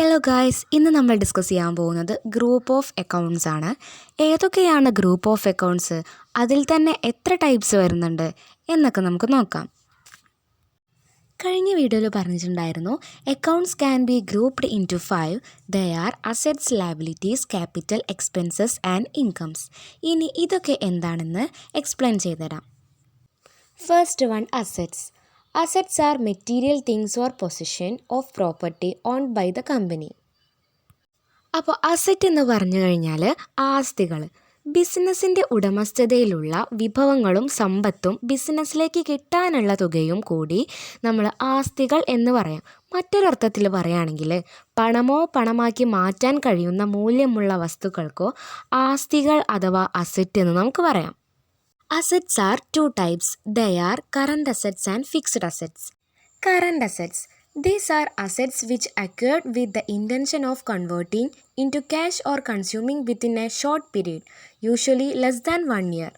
Hello guys ഇന്ന് നമ്മൾ discuss ചെയ്യാൻ പോകുന്നത് ഗ്രൂപ്പ് ഓഫ് അക്കൗണ്ട്സ് ആണ്. ഏതൊക്കെയാണ് ഗ്രൂപ്പ് ഓഫ് അക്കൗണ്ട്സ് അതിൽ തന്നെ എത്ര ടൈപ്സ് വരുന്നുണ്ട് എന്നൊക്കെ നമുക്ക് നോക്കാം. കഴിഞ്ഞ വീഡിയോയിൽ പറഞ്ഞിട്ടുണ്ടായിരുന്നു accounts can be grouped into five the are assets liabilities capital expenses and incomes ഇനി ഇതൊക്കെ എന്താണെന്ന് എക്സ്പ്ലെയിൻ ചെയ്തുതരാം. First one assets assets are material things or position of property own by the company അപ്പോൾ അസറ്റ് എന്ന് പറഞ്ഞു കഴിഞ്ഞാൽ ആസ്തികൾ ബിസിനസ്സിന്റെ ഉടമസ്ഥതയിലുള്ള വിഭവങ്ങളും സമ്പത്തും ബിസിനസ്സിലേക്ക് കിട്ടാനുള്ള തുകയും കൂടി നമ്മൾ ആസ്തികൾ എന്ന് പറയാം. മറ്റൊരർത്ഥത്തിൽ പറയുകയാണെങ്കിൽ പണമോ പണമാക്കി മാറ്റാൻ കഴിയുന്ന മൂല്യമുള്ള വസ്തുക്കൾക്കോ ആസ്തികൾ അഥവാ അസറ്റ് എന്ന് നമുക്ക് പറയാം. Assets are two types. They are current assets and fixed assets. Current assets. These are assets which occurred with the intention of converting into cash or consuming within a short period, usually less than one year.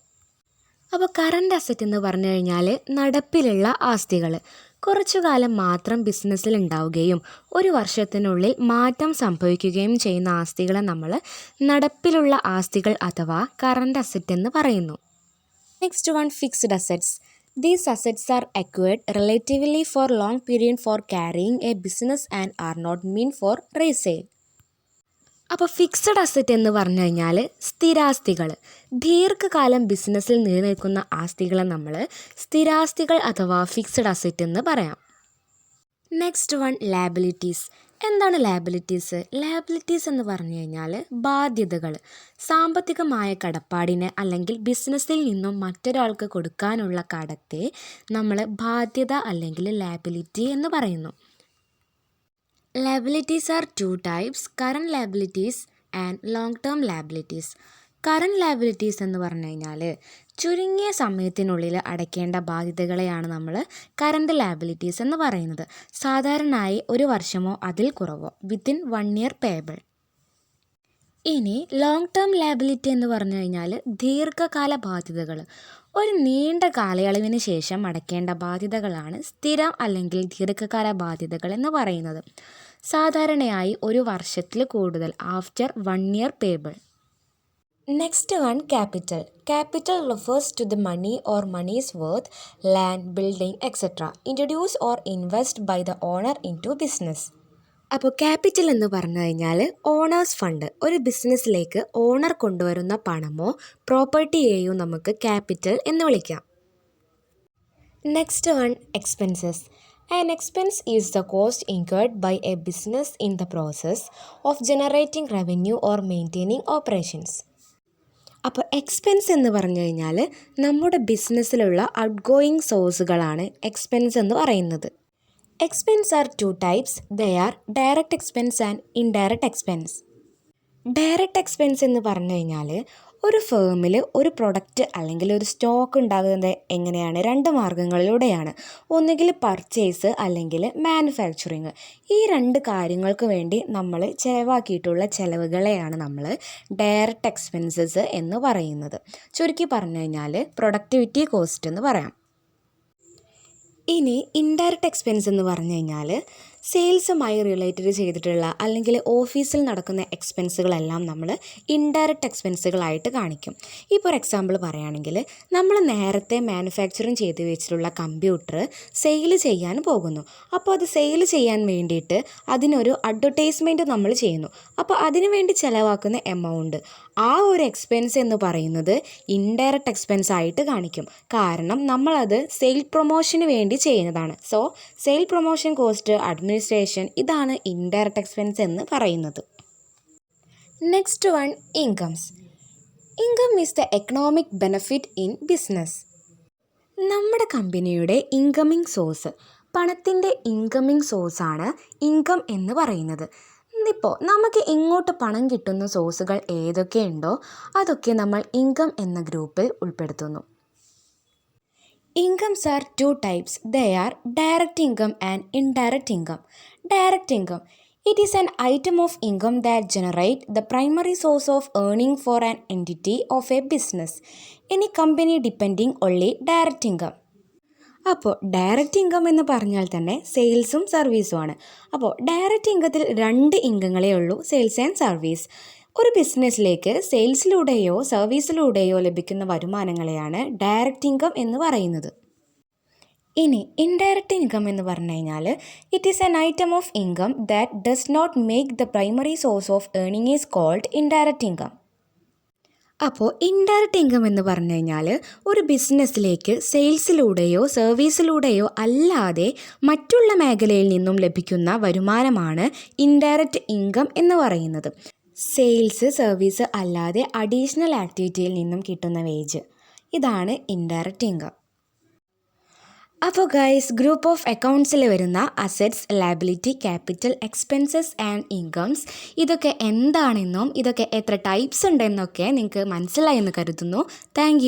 അപ്പോൾ current asset എന്ന് പറഞ്ഞു കഴിഞ്ഞാൽ നടപ്പിലുള്ള ആസ്തികൾ കുറച്ചു കാലം മാത്രം ബിസിനസ്സിൽ ഉണ്ടാവുകയും ഒരു വർഷത്തിനുള്ളിൽ മാറ്റം സംഭവിക്കുകയും ചെയ്യുന്ന ആസ്തികളെ നമ്മൾ നടപ്പിലുള്ള ആസ്തികൾ അഥവാ കറണ്ട് അസറ്റ് എന്ന് പറയുന്നു Next one fixed assets. These assets are acquired relatively for long period for carrying a business and are not meant for resale. അപ്പോൾ ഫിക്സഡ് അസറ്റ് എന്ന് പറഞ്ഞു കഴിഞ്ഞാൽ സ്ഥിരാസ്തികൾ ദീർഘകാലം ബിസിനസ്സിൽ നിലനിൽക്കുന്ന ആസ്തികളെ നമ്മൾ സ്ഥിരാസ്തികൾ അഥവാ ഫിക്സഡ് അസറ്റ് എന്ന് പറയാം നെക്സ്റ്റ് വൺ ലാബിലിറ്റീസ് എന്താണ് ലാബിലിറ്റീസ് ലാബിലിറ്റീസ് എന്ന് പറഞ്ഞു കഴിഞ്ഞാൽ ബാധ്യതകൾ സാമ്പത്തികമായ കടപ്പാടിനെ അല്ലെങ്കിൽ ബിസിനസ്സിൽ നിന്നും മറ്റൊരാൾക്ക് കൊടുക്കാനുള്ള കടത്തെ നമ്മൾ ബാധ്യത അല്ലെങ്കിൽ ലാബിലിറ്റി എന്ന് പറയുന്നു. Liabilities are two types current liabilities and long term liabilities current liabilities എന്ന് പറഞ്ഞു കഴിഞ്ഞാൽ ചുരുങ്ങിയ സമയത്തിനുള്ളിൽ അടയ്ക്കേണ്ട ബാധ്യതകളെയാണ് നമ്മൾ കറണ്ട് ലാബിലിറ്റീസ് എന്ന് പറയുന്നത്. സാധാരണയായി ഒരു വർഷമോ അതിൽ കുറവോ വിത്തിൻ വൺ ഇയർ പേബിൾ ഇനി ലോങ് ടേം ലാബിലിറ്റി എന്ന് പറഞ്ഞു കഴിഞ്ഞാൽ ദീർഘകാല ബാധ്യതകൾ. ഒരു നീണ്ട കാലയളവിന് ശേഷം അടയ്ക്കേണ്ട ബാധ്യതകളാണ് സ്ഥിരം അല്ലെങ്കിൽ ദീർഘകാല ബാധ്യതകൾ എന്ന് പറയുന്നത്. സാധാരണയായി ഒരു വർഷത്തിൽ കൂടുതൽ after one year payable next one capital capital refers to the money or money's worth, land, building, etc. Or or by by the owner into business അപ്പോൾ ക്യാപിറ്റൽ എന്ന് പറഞ്ഞു കഴിഞ്ഞാൽ ഓണേഴ്സ് ഫണ്ട് ഒരു ബിസിനസ്സിലേക്ക് ഓണർ കൊണ്ടുവരുന്ന പണമോ പ്രോപ്പർട്ടിയെയോ നമുക്ക് ക്യാപിറ്റൽ എന്ന് വിളിക്കാം. Next one expenses an expense is the cost incurred by a business in the process of generating revenue or maintaining operations അപ്പോൾ എക്സ്പെൻസ് എന്ന് പറഞ്ഞു കഴിഞ്ഞാൽ നമ്മുടെ ബിസിനസ്സിലുള്ള ഔട്ട് ഗോയിങ് സോഴ്സുകളാണ് എക്സ്പെൻസ് എന്ന് പറയുന്നത്. Expense are two types they are direct expense and indirect expense direct expense എന്ന് പറഞ്ഞു കഴിഞ്ഞാൽ ഒരു ഫേമിൽ ഒരു പ്രൊഡക്റ്റ് അല്ലെങ്കിൽ ഒരു സ്റ്റോക്ക് ഉണ്ടാകുന്നത് എങ്ങനെയാണ്? രണ്ട് മാർഗങ്ങളിലൂടെയാണ്. ഒന്നുകിൽ പർച്ചേസ് അല്ലെങ്കിൽ മാനുഫാക്ചറിങ് ഈ രണ്ട് കാര്യങ്ങൾക്ക് വേണ്ടി നമ്മൾ ചിലവാക്കിയിട്ടുള്ള ചിലവുകളെയാണ് നമ്മൾ ഡയറക്റ്റ് എക്സ്പെൻസസ് എന്ന് പറയുന്നത്. ചുരുക്കി പറഞ്ഞു കഴിഞ്ഞാൽ പ്രൊഡക്ടിവിറ്റി കോസ്റ്റ് എന്ന് പറയാം. ഇനി ഇൻഡയറക്റ്റ് എക്സ്പെൻസ് എന്ന് പറഞ്ഞു കഴിഞ്ഞാൽ സെയിൽസുമായി റിലേറ്റഡ് ചെയ്തിട്ടുള്ള അല്ലെങ്കിൽ ഓഫീസിൽ നടക്കുന്ന എക്സ്പെൻസുകളെല്ലാം നമ്മൾ ഇൻഡയറക്റ്റ് എക്സ്പെൻസുകളായിട്ട് കാണിക്കും. ഇപ്പോൾ ഒരു എക്സാമ്പിൾ പറയുകയാണെങ്കിൽ നമ്മൾ നേരത്തെ മാനുഫാക്ചറിങ് ചെയ്ത് വെച്ചിട്ടുള്ള കമ്പ്യൂട്ടർ സെയിൽ ചെയ്യാൻ പോകുന്നു. അപ്പോൾ അത് സെയിൽ ചെയ്യാൻ വേണ്ടിയിട്ട് അതിനൊരു അഡ്വർടൈസ്മെന്റ് നമ്മൾ ചെയ്യുന്നു. അപ്പോൾ അതിനു വേണ്ടി ചിലവാക്കുന്ന എമൗണ്ട് ആ ഒരു എക്സ്പെൻസ് എന്ന് പറയുന്നത് ഇൻഡയറക്റ്റ് എക്സ്പെൻസ് ആയിട്ട് കാണിക്കും. കാരണം നമ്മളത് സെയിൽ പ്രൊമോഷന് വേണ്ടി ചെയ്യുന്നതാണ്. So sale promotion cost administration ഇതാണ് ഇൻഡയറക്റ്റ് എക്സ്പെൻസ് എന്ന് പറയുന്നത്. Next one incomes income is the economic benefit in business നമ്മുടെ കമ്പനിയുടെ ഇൻകമിങ് സോഴ്സ് പണത്തിന്റെ ഇൻകമിങ് സോഴ്സാണ് ഇൻകം എന്ന് പറയുന്നത്. ഇപ്പോൾ നമുക്ക് ഇങ്ങോട്ട് പണം കിട്ടുന്ന സോഴ്സുകൾ ഏതൊക്കെയുണ്ടോ അതൊക്കെ നമ്മൾ ഇൻകം എന്ന ഗ്രൂപ്പിൽ ഉൾപ്പെടുത്തുന്നു. Incomes are two types they are direct income and indirect income direct income it is an item of income that generate the primary source of earning for an entity of a business any company depending only direct income അപ്പോൾ direct income എന്ന് പറഞ്ഞാൽ തന്നെ സെയിൽസും സർവീസുമാണ് അപ്പോൾ direct ഇൻകത്തിൽ രണ്ട് ഇൻകങ്ങളേ ഉള്ളൂ sales and service ഒരു ബിസിനസ്സിലേക്ക് സെയിൽസിലൂടെയോ സർവീസിലൂടെയോ ലഭിക്കുന്ന വരുമാനങ്ങളെയാണ് ഡയറക്റ്റ് ഇൻകം എന്ന് പറയുന്നത്. ഇനി ഇൻഡയറക്റ്റ് ഇൻകം എന്ന് പറഞ്ഞു കഴിഞ്ഞാൽ it is an item of income that does not make the primary source of earning is called indirect income. അപ്പോൾ ഇൻഡയറക്റ്റ് ഇൻകം എന്ന് പറഞ്ഞു കഴിഞ്ഞാൽ ഒരു ബിസിനസ്സിലേക്ക് സെയിൽസിലൂടെയോ സർവീസിലൂടെയോ അല്ലാതെ മറ്റുള്ള മേഖലയിൽ നിന്നും ലഭിക്കുന്ന വരുമാനമാണ് ഇൻഡയറക്റ്റ് ഇൻകം എന്ന് പറയുന്നത്. സെയിൽസ് സർവീസ് അല്ലാതെ അഡീഷണൽ ആക്ടിവിറ്റിയിൽ നിന്നും കിട്ടുന്ന വേജ്. ഇതാണ് ഇൻഡയറക്റ്റ് ഇൻകം. അപ്പോൾ ഗൈസ് ഗ്രൂപ്പ് ഓഫ് അക്കൗണ്ട്സിൽ വരുന്ന assets liability capital expenses and incomes ഇതൊക്കെ എന്താണെന്നും ഇതൊക്കെ എത്ര ടൈപ്സ് ഉണ്ടെന്നൊക്കെ നിങ്ങൾക്ക് മനസ്സിലായി എന്ന് കരുതുന്നു. താങ്ക്